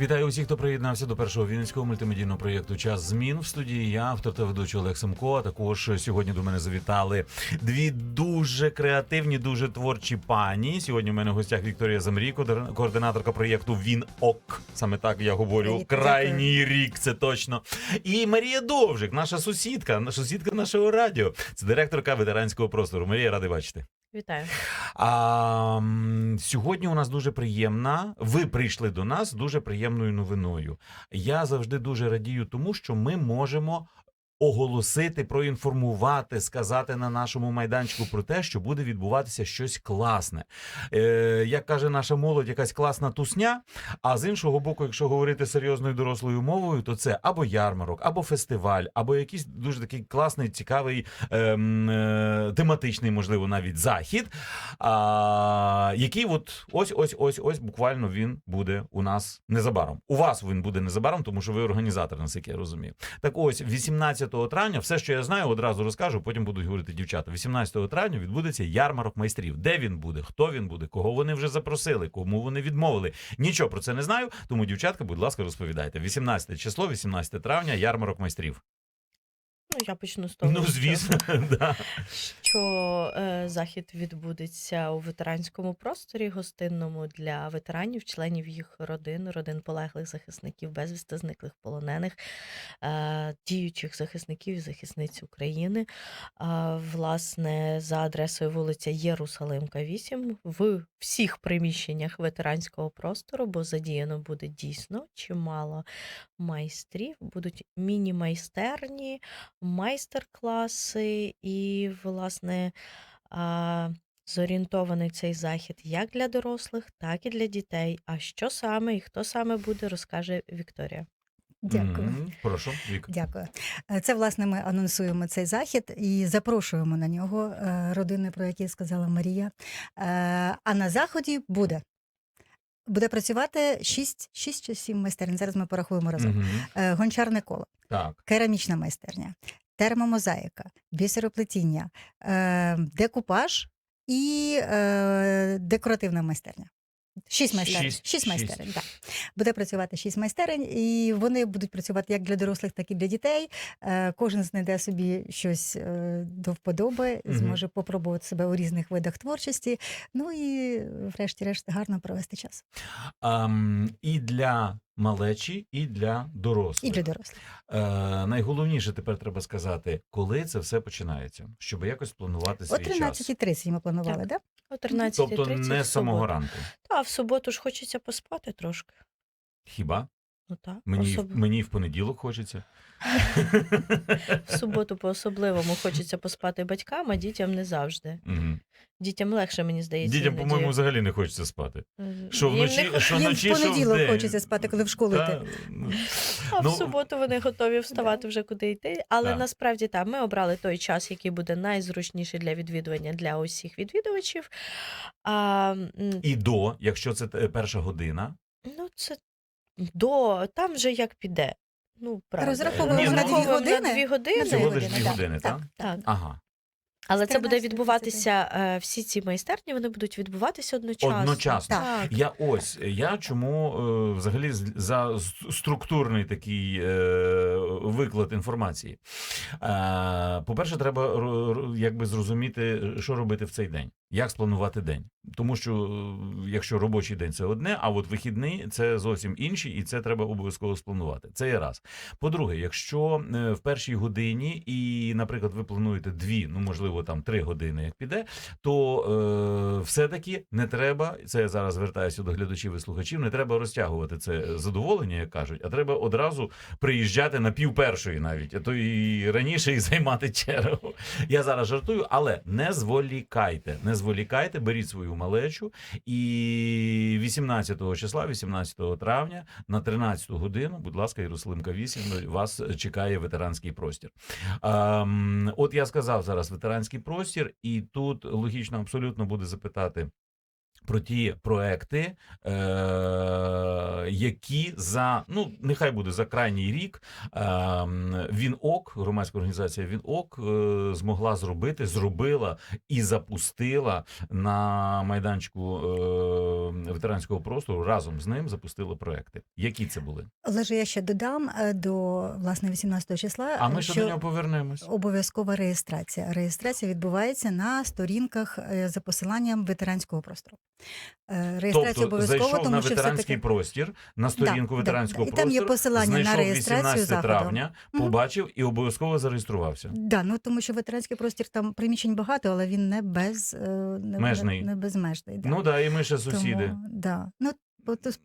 Вітаю усіх, хто приєднався до першого вінницького мультимедійного проєкту Час змін в студії. Я автор та ведучий Олег Семко. А також сьогодні до мене завітали дві дуже креативні, дуже творчі пані. Сьогодні у мене в гостях Вікторія Замрій, кодер- координаторка проєкту Він Ок. Саме так я говорю. Крайній рік, це точно. І Марія Довжик, наша сусідка, наша сусідка нашого радіо. Це директорка ветеранського простору. Марія, радий бачити. Вітаю. А, сьогодні у нас дуже приємна. Ви прийшли до нас з дуже приємною новиною. Я завжди дуже радію тому, що ми можемо. Оголосити, проінформувати, сказати на нашому майданчику про те, що буде відбуватися щось класне. Е, як каже наша молодь, якась класна тусня. А з іншого боку, якщо говорити серйозною дорослою мовою, то це або ярмарок, або фестиваль, або якийсь дуже такий класний, цікавий, ем, е, тематичний, можливо, навіть захід, а, який от ось ось ось ось буквально він буде у нас незабаром. У вас він буде незабаром, тому що ви організатор, наскільки я розумію. Так ось 18 травня, все, що я знаю, одразу розкажу. Потім будуть говорити дівчата. 18 травня відбудеться ярмарок майстрів. Де він буде? Хто він буде? Кого вони вже запросили? Кому вони відмовили? Нічого про це не знаю. Тому, дівчатка, будь ласка, розповідайте. 18 число, 18 травня, ярмарок майстрів. Ну, я почну з того, Ну, що- звісно, да. що е, захід відбудеться у ветеранському просторі гостинному для ветеранів, членів їх родин, родин полеглих захисників, безвісти зниклих полонених, е, діючих захисників і захисниць України. Е, власне, за адресою вулиця Єрусалимка, 8, в всіх приміщеннях ветеранського простору, бо задіяно буде дійсно чимало майстрів, будуть міні-майстерні, майстер-класи і, власне, а, зорієнтований цей захід як для дорослих, так і для дітей. А що саме і хто саме буде, розкаже Вікторія. Дякую. Мгм. Прошу, Вік. Дякую. Е, Це власне ми анонсуємо цей захід і запрошуємо на нього е, родини, про які сказала Марія. Е, А на заході буде. Буде працювати 6, 6 чи 7 майстерень. Зараз ми порахуємо разом. Е, Гончарне коло, Так. керамічна майстерня, термомозаїка, бісероплетіння, е, декупаж і е, декоративна майстерня. Шість майстерень. Шість- Шість, шість. майстерень. Так. Буде працювати шість майстерень, і вони будуть працювати як для дорослих, так і для дітей. Е, Кожен знайде собі щось е, до вподоби, Мгм. зможе попробувати себе у різних видах творчості. Ну і, врешті-решт, гарно провести час. Ам, і для малечі, і для дорослих. І для дорослих. Е, найголовніше тепер треба сказати, коли це все починається, щоб якось планувати свій О час. 13.30 ми планували, Так. так? О 13.30 Тобто не в з самого ранку. Та в суботу ж хочеться поспати трошки. Хіба? Ну так, Мені, особ- мені в понеділок хочеться. в суботу по-особливому хочеться поспати батькам, а дітям не завжди. Мгм. Дітям легше, мені здається. Дітям, по-моєму, взагалі не хочеться спати. Е, Що їм не вночі, Їм вночі, в що понеділок вдень. хочеться спати, коли в школу Та, йти. ну, А ну, в суботу вони готові вставати вже куди йти. Але Так. насправді так, ми обрали той час, який буде найзручніший для відвідування для усіх відвідувачів. А, І до, якщо це е, перша година. ну, це до там вже як піде. Ну, правда. Розраховуємо Ні, на дві Розраховуємо години? на дві години. Всього лиш години, дві так, години, так, так? Так. Ага. Але це буде відбуватися е, всі ці майстерні, вони будуть відбуватися одночасно. Одночасно. Так. Я ось я чому е, взагалі з- за структурний такий е, виклад інформації. Е, по-перше, треба якби зрозуміти, що робити в цей день, як спланувати день. Тому що якщо робочий день це одне, а от вихідний це зовсім інший, і це треба обов'язково спланувати. Це є раз. По-друге, якщо в першій годині, і, наприклад, ви плануєте дві, ну можливо, там три години, як піде, то е, все-таки не треба. Це я зараз звертаюся до глядачів і слухачів. Не треба розтягувати це задоволення, як кажуть, а треба одразу приїжджати на пів першої, навіть а то і раніше і займати чергу. Я зараз жартую, але не зволікайте, не зволікайте, беріть свою малечу. І 18 числа, 18 травня, на 13 годину, будь ласка, Єрусалимка 8, вас чекає ветеранський простір. Ем, от я сказав зараз ветеранський простір, і тут логічно абсолютно буде запитати. Про ті проекти, е, які за ну нехай буде за крайній рік е, ВінОк, громадська організація ВінОк, е, змогла зробити, зробила і запустила на майданчику е, ветеранського простору разом з ним запустили проекти. Які це були? Олеже, я ще додам е, до власне 18 числа, А ми ще до нього повернемось. обов'язкова реєстрація. Реєстрація відбувається на сторінках е, за посиланням ветеранського простору. Е, Реєстрація Тобто обов'язково зайшов тому на ветеранський все-таки простір на сторінку да, ветеранського да. І там є посилання посилання на реєстрацію 18 заходу. травня, Мгм. побачив і обов'язково зареєструвався. Да, ну тому що ветеранський простір там приміщень багато, але він не без е, не, Межний. не безмежний. Да. Ну да, і ми ще сусіди. Тому, да. Ну,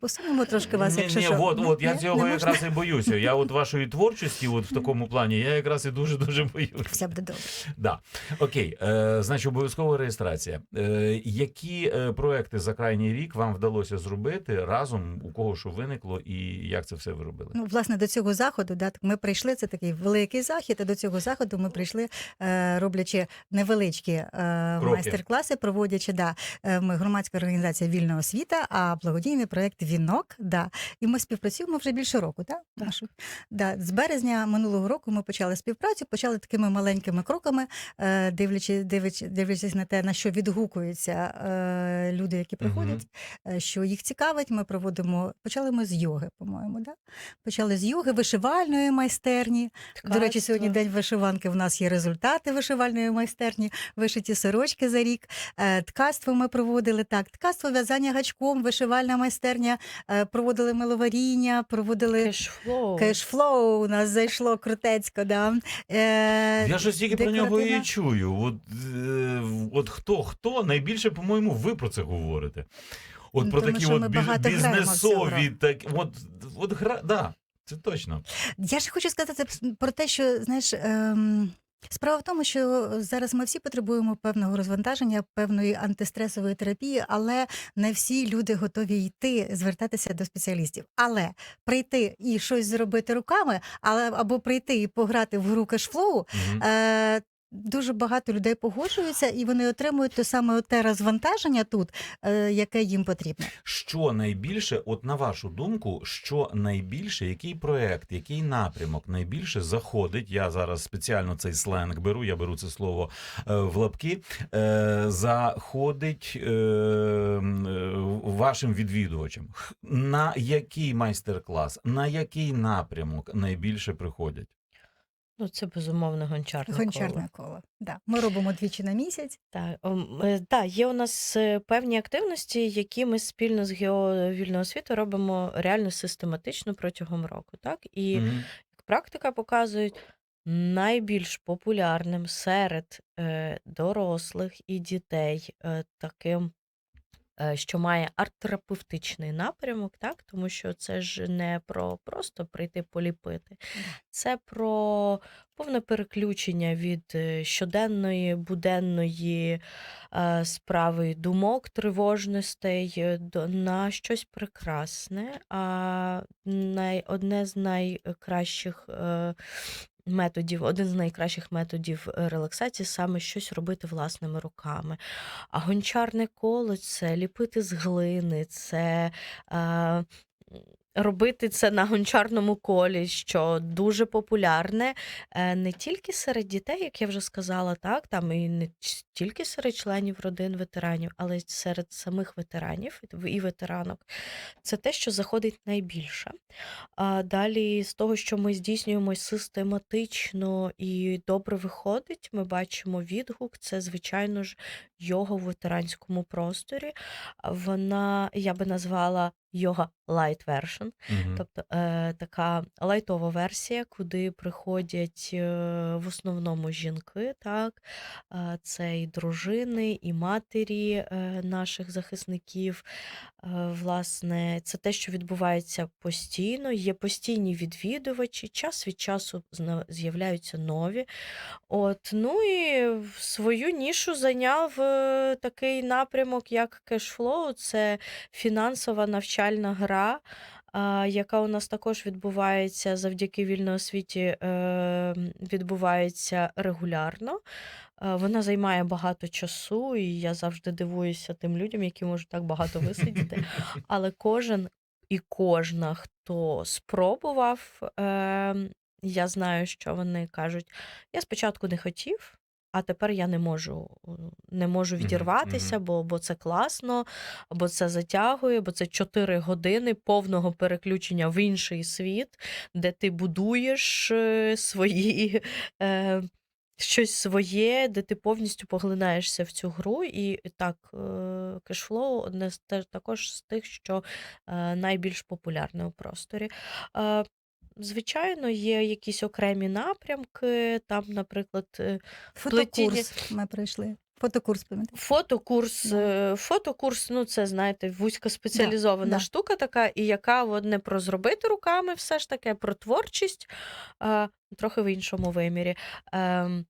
посунемо трошки вас, Ні, якщо ні, що. от, Ну, от я не- цього не можна? якраз і боюся. Я от вашої творчості, от в такому плані, я якраз і дуже дуже боюся. Все буде добре. Да. Окей, е, значить, обов'язкова реєстрація. Е, які е, проекти за крайній рік вам вдалося зробити разом, у кого що виникло, і як це все ви робили? Ну, власне, до цього заходу, да, ми прийшли. Це такий великий захід. І до цього заходу ми прийшли, е, роблячи невеличкі е, майстер-класи, проводячи да, е, ми громадська організація Вільна освіта, а благодійний проект Вінок. Да. І ми співпрацюємо вже більше року. Да? Так. Да. З березня минулого року ми почали співпрацю, почали такими маленькими кроками, е, дивлячись, дивлячись, дивлячись на те, на що відгукуються е, люди, які приходять, е, що їх цікавить. Ми проводимо. Почали ми з йоги, по-моєму. Да? Почали з йоги, вишивальної майстерні. До речі, сьогодні Ткацтво. день вишиванки. В нас є результати вишивальної майстерні, вишиті сорочки за рік. Ткацтво ми проводили так. Ткацтво, в'язання гачком, вишивальна майстерня, е, проводили миловаріння, проводили Кешфлоу. кешфлоу. У нас зайшло крутецько. Да. Е, Я щось тільки про нього і чую. От, е, от хто хто найбільше, по-моєму, ви про це говорите. От Ну, про тому такі от біз- бізнесові, так от, от гра, да, це точно. Я ж хочу сказати про те, що знаєш. Ем... Справа в тому, що зараз ми всі потребуємо певного розвантаження, певної антистресової терапії, але не всі люди готові йти звертатися до спеціалістів. Але прийти і щось зробити руками, але або прийти і пограти в гру кешфлоу, Мгм. Дуже багато людей погоджуються, і вони отримують те саме те розвантаження тут, е, яке їм потрібно. Що найбільше, от на вашу думку, що найбільше, який проект, який напрямок найбільше заходить? Я зараз спеціально цей сленг беру, я беру це слово е, в лапки. Е, заходить вашим відвідувачам. На який майстер-клас, на який напрямок найбільше приходять? Ну, це безумовно гончарне коло. Гончарне коло. Да. Ми робимо двічі на місяць. Так, ем, е, да, є у нас е, певні активності, які ми спільно з ГеО вільного світу робимо реально систематично протягом року. Так? І Мгм. як практика показує, найбільш популярним серед е, дорослих і дітей е, таким. Е, Що має арт-терапевтичний напрямок, так? Тому що це ж не про просто прийти поліпити, це про повне переключення від е, щоденної, буденної е, справи думок, тривожностей на щось прекрасне. А най, одне з найкращих методів, один з найкращих методів е, релаксації саме щось робити власними руками. А гончарне коло це ліпити з глини, це. Е, Робити це на гончарному колі, що дуже популярне е, не тільки серед дітей, як я вже сказала, так там і не тільки серед членів родин ветеранів, але й серед самих ветеранів і- ветеранок. Це те, що заходить найбільше. А далі, з того, що ми здійснюємо систематично і добре виходить, ми бачимо відгук. Це, звичайно ж, йога в ветеранському просторі. Вона, я би назвала йога light version. Тобто е, така лайтова версія, куди приходять е, в основному жінки, так е, це і дружини, і матері е, наших захисників. Е, власне, це те, що відбувається постійно. Є постійні відвідувачі, час від часу з'являються нові. От, ну і свою нішу зайняв е, такий напрямок, як кешфлоу. Це фінансова навчальна гра, яка у нас також відбувається завдяки вільної освіті, е, відбувається регулярно. Е, Вона займає багато часу, і я завжди дивуюся тим людям, які можуть так багато висидіти. Але кожен і кожна, хто спробував, е, я знаю, що вони кажуть: я спочатку не хотів, А тепер я не можу не можу відірватися, бо, бо це класно, бо це затягує, бо це 4 години повного переключення в інший світ, де ти будуєш е, свої е, щось своє, де ти повністю поглинаєшся в цю гру. І так, е, кешфлоу одне з також з тих, що е, найбільш популярне у просторі. Звичайно, є якісь окремі напрямки. Там, наприклад, е, Фотокурс ми пройшли. Фотокурс, пам'ятаєте? Фотокурс, Да. е, фотокурс, ну це знаєте, вузькоспеціалізована да. штука така, і яка от не про зробити руками, все ж таки, а про творчість, а, трохи в іншому вимірі. Ем,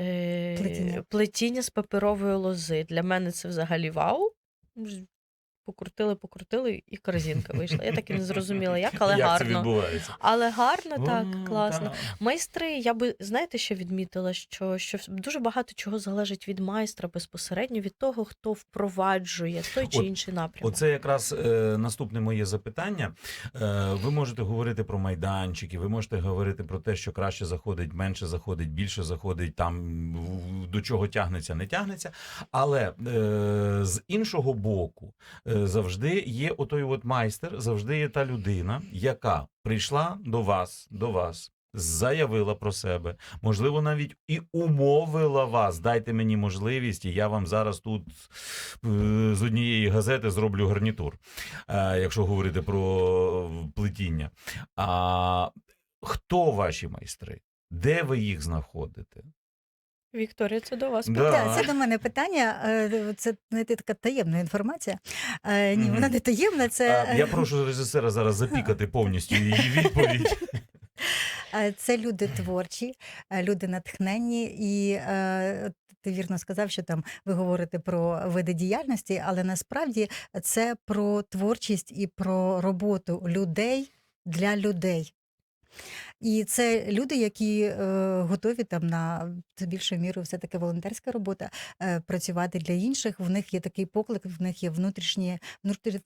е, Плетіння. плетіння з паперової лози. Для мене це взагалі вау. Покрутили, покрутили, і корзинка вийшла. Я так і не зрозуміла, як, але Як це відбувається? Але гарно, так, О, класно. та. Майстри, я би знаєте, що відмітила, що, що дуже багато чого залежить від майстра безпосередньо від того, хто впроваджує той чи От- інший напрямок. Оце якраз е, наступне моє запитання. Е, ви можете говорити про майданчики, ви можете говорити про те, що краще заходить, менше заходить, більше заходить, там до чого тягнеться, не тягнеться. Але е, з іншого боку, е, завжди є отой от майстер, завжди є та людина, яка прийшла до вас, до вас. Заявила про себе, можливо, навіть і умовила вас. Дайте мені можливість, і я вам зараз тут е, з однієї газети зроблю гарнітур, е, якщо говорити про е, плетіння. А хто ваші майстри? Де ви їх знаходите? Вікторія, це до вас. Да. Так, це до мене питання. е, Це знаєте, така таємна інформація. Е, Ні, вона не таємна. Це, А, я прошу режисера зараз запікати повністю її відповідь. е, це люди творчі, е, люди натхненні, і е, ти вірно сказав, що там ви говорите про види діяльності, але насправді це про творчість і про роботу людей для людей. І це люди, які е, готові там на більшою мірою все таки волонтерська робота, е, працювати для інших. В них є такий поклик, в них є внутрішні,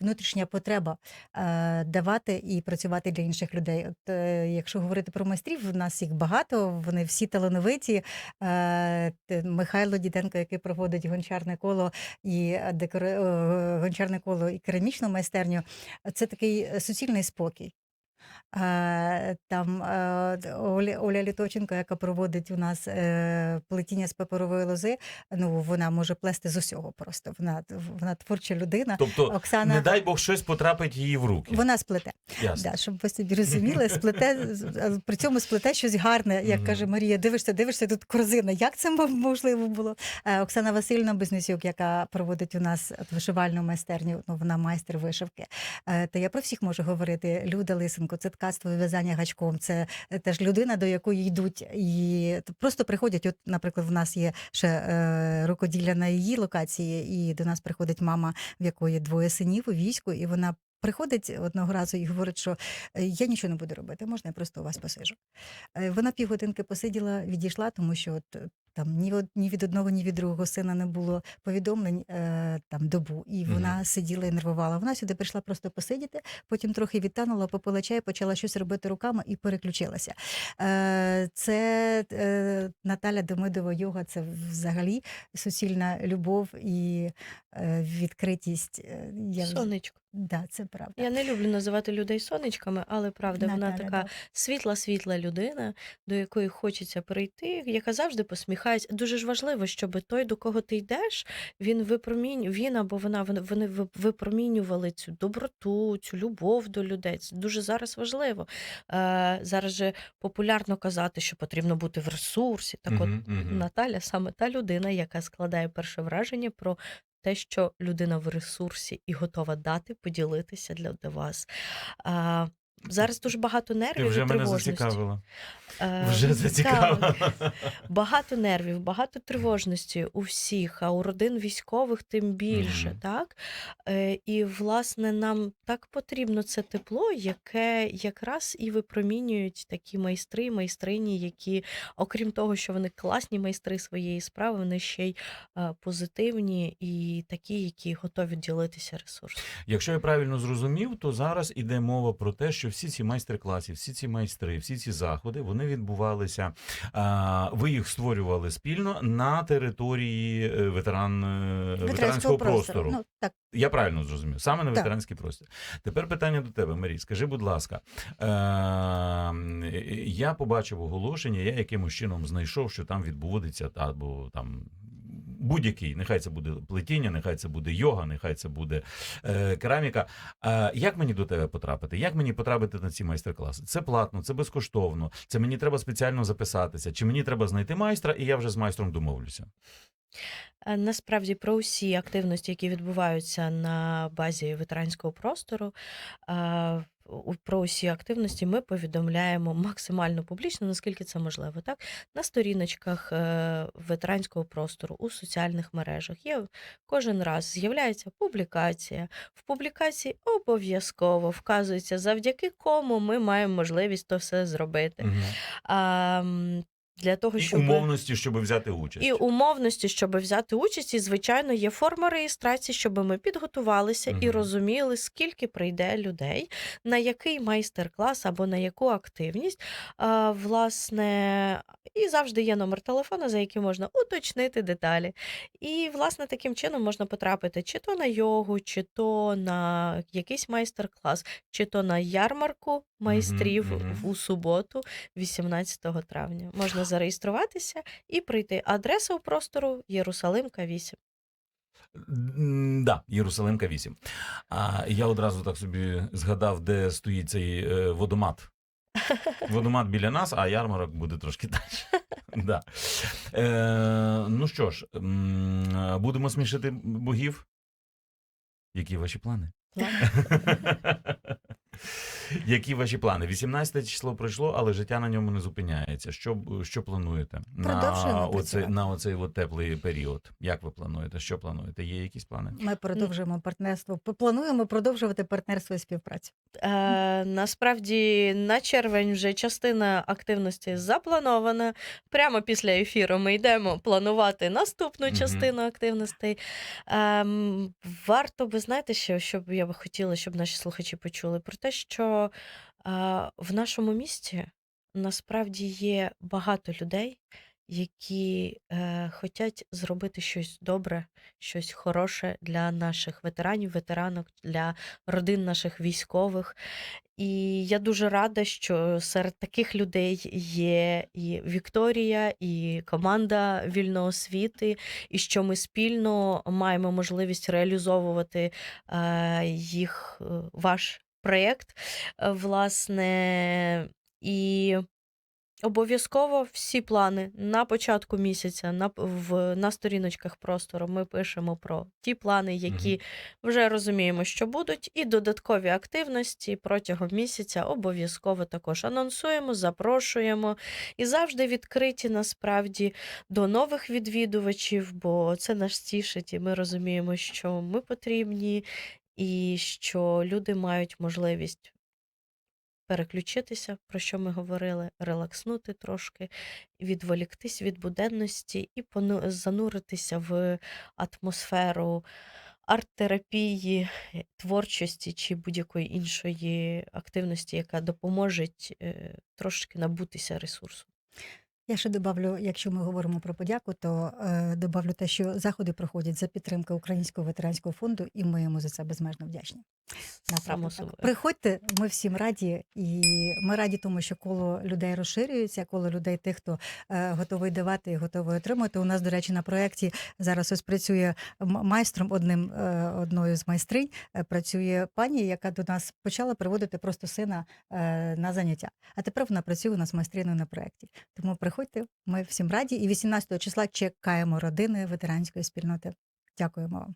внутрішня потреба е, давати і працювати для інших людей. От е, якщо говорити про майстрів, в нас їх багато, вони всі талановиті. Е, Михайло Діденко, який проводить гончарне коло і е, декори... е, гончарне коло і керамічну майстерню, це такий е, суцільний спокій. Там Оля, Оля Літоченко, яка проводить у нас е, плетіння з паперової лози, ну вона може плести з усього просто. Вона, вона творча людина. Тобто, Оксана, не дай Бог, щось потрапить її в руки. вона сплете. Ясно. Да, щоб ви собі розуміли, сплете при цьому сплете щось гарне. Як каже Марія, дивишся, дивишся, тут корзина. Як це можливо було? Е, Оксана Васильівна Безнесюк, яка проводить у нас вишивальну майстерню, ну вона майстер вишивки. Е, Та я про всіх можу говорити. Люда Лисенко, це ткацтво і в'язання гачком. Це е, теж людина, до якої йдуть і просто приходять. От, наприклад, в нас є ще е, рукоділля на її локації, і до нас приходить мама, в якої двоє синів у війську, і вона. Приходить одного разу і говорить, що «Е, я нічого не буду робити, можна я просто у вас посижу. Е, Вона півгодинки посиділа, відійшла, тому що от, там ні, ні від одного, ні від другого сина не було повідомлень е, там добу. І вона Мгм. сиділа і нервувала. Вона сюди прийшла просто посидіти, потім трохи відтанула, попила чай, почала щось робити руками і переключилася. Е, Це е, Наталя Демидова йога, це взагалі суцільна любов і е, відкритість. Е, Я, Сонечко. Да, це правда. Я не люблю називати людей сонечками, але правда, вона Наталя, така да. світла-світла людина, до якої хочеться прийти, яка завжди посміхається. Дуже ж важливо, щоб той, до кого ти йдеш, він випромінь, він або вона вони, вони ви- випромінювали цю доброту, цю любов до людей. Це дуже зараз важливо. Е, зараз же популярно казати, що потрібно бути в ресурсі. Так, от Мгм, мгм. Наталя саме та людина, яка складає перше враження про те, що людина в ресурсі і готова дати, поділитися для, вас. Зараз дуже багато Ти нервів вже і мене зацікавила. Е, Вже так, зацікавила. багато нервів, багато тривожності у всіх, а у родин військових тим більше, Мгм. так? Е, і, власне, нам так потрібно це тепло, яке якраз і випромінюють такі майстри, майстрині, які, окрім того, що вони класні майстри своєї справи, вони ще й е, позитивні і такі, які готові ділитися ресурсом. Якщо я правильно зрозумів, то зараз іде мова про те, що всі ці майстер-класи, всі ці майстри, всі ці заходи вони відбувалися. Ви їх створювали спільно на території е, ветеран е, ветеранського простору. Ну так, Я правильно зрозумів, саме на ветеранський простір. Тепер питання до тебе, Марій. Скажи, будь ласка, е- я побачив оголошення, я якимось чином знайшов, що там відбудеться або там. Будь-який, нехай це буде плетіння, нехай це буде йога, нехай це буде е, кераміка. Е, як мені до тебе потрапити? Як мені потрапити на ці майстер-класи? Це платно, це безкоштовно. Це мені треба спеціально записатися. Чи мені треба знайти майстра, і я вже з майстром домовлюся? Е, Насправді про усі активності, які відбуваються на базі ветеранського простору, е, про усі активності ми повідомляємо максимально публічно, наскільки це можливо. Так? На сторіночках е, ветеранського простору, у соціальних мережах є кожен раз з'являється публікація. В публікації обов'язково вказується, завдяки кому ми маємо можливість то все зробити. Угу. А, для того, І щоб... умовності, щоб взяти участь. І умовності, щоб взяти участь, і звичайно є форма реєстрації, щоб ми підготувалися і розуміли, скільки прийде людей, на який майстер-клас або на яку активність. А, власне, і завжди є номер телефону, за яким можна уточнити деталі. І, власне, таким чином можна потрапити чи то на йогу, чи то на якийсь майстер-клас, чи то на ярмарку майстрів в- у суботу, 18 травня. Можна зареєструватися і прийти. Адреса у простору Єрусалимка 8. М, Да, Єрусалимка 8. А я одразу так собі згадав, де стоїть цей е, водомат. Водомат біля нас, а ярмарок буде трошки далі. Да. Е, ну що ж, будемо смішити богів. Які ваші плани? Які ваші плани? 18 число пройшло, але життя на ньому не зупиняється. Що, що плануєте на Продовжуємо оцей, на оцей от теплий період? Як ви плануєте? Що плануєте? Є якісь плани? ми продовжуємо партнерство. Плануємо продовжувати партнерство і співпрацю. Е, насправді на червень вже частина активності запланована. Прямо після ефіру ми йдемо планувати наступну частину активностей. Ем, варто би знаєте, що, щоб я би хотіла, щоб наші слухачі почули про те, що е, в нашому місті насправді є багато людей, які е, хочуть зробити щось добре, щось хороше для наших ветеранів, ветеранок, для родин наших військових. І я дуже рада, що серед таких людей є і Вікторія, і команда вільної освіти, і що ми спільно маємо можливість реалізовувати е, їх, е, ваш проєкт, е, власне, і. Обов'язково всі плани на початку місяця на, в, на сторіночках простору ми пишемо про ті плани, які вже розуміємо, що будуть, і додаткові активності протягом місяця обов'язково також анонсуємо, запрошуємо і завжди відкриті насправді до нових відвідувачів, бо це нас тішить, і ми розуміємо, що ми потрібні, і що люди мають можливість. Переключитися, про що ми говорили, релакснути трошки, відволіктись від буденності і зануритися в атмосферу арт-терапії, творчості чи будь-якої іншої активності, яка допоможе е, трошки набутися ресурсу. Я ще добавлю, якщо ми говоримо про подяку, то е, добавлю те, що заходи проходять за підтримки Українського ветеранського фонду, і ми йому за це безмежно вдячні. Направду. Приходьте, ми всім раді, і ми раді тому, що коло людей розширюється, коло людей тих, хто е, готовий давати і готовий отримати. У нас, до речі, на проєкті зараз ось працює майстром, одним е, одною з майстринь, е, працює пані, яка до нас почала приводити просто сина е, на заняття. А тепер вона працює у нас майстриною на проєкті. Тому приходьте, ми всім раді. І 18 числа чекаємо родини ветеранської спільноти. Дякуємо вам.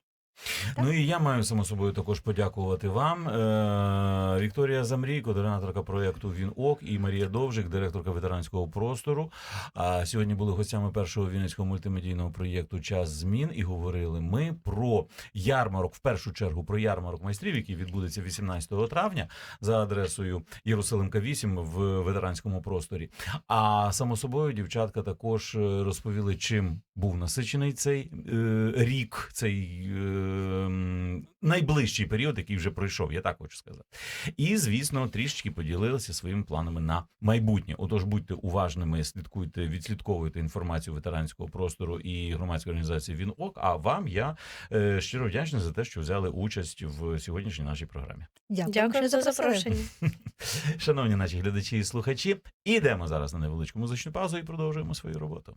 Так. Ну і я маю само собою також подякувати вам. Е, Вікторія Замрій, координаторка проєкту Він ОК, і Марія Довжик, директорка ветеранського простору. А сьогодні були гостями першого вінницького мультимедійного проєкту Час змін і говорили ми про ярмарок, в першу чергу про ярмарок майстрів, який відбудеться 18 травня за адресою Єрусалимка 8 в ветеранському просторі. А само собою дівчатка також е, розповіли, чим був насичений цей е, рік, цей е, найближчий період, який вже пройшов, я так хочу сказати. І, звісно, трішечки поділилися своїми планами на майбутнє. Отож, будьте уважними, слідкуйте, відслідковуйте інформацію ветеранського простору і громадської організації ВІНОК. А вам я е, щиро вдячний за те, що взяли участь в сьогоднішній нашій програмі. Дякую, Дякую за запрошення. Шановні наші глядачі і слухачі, ідемо зараз на невеличку музичну паузу і продовжуємо свою роботу.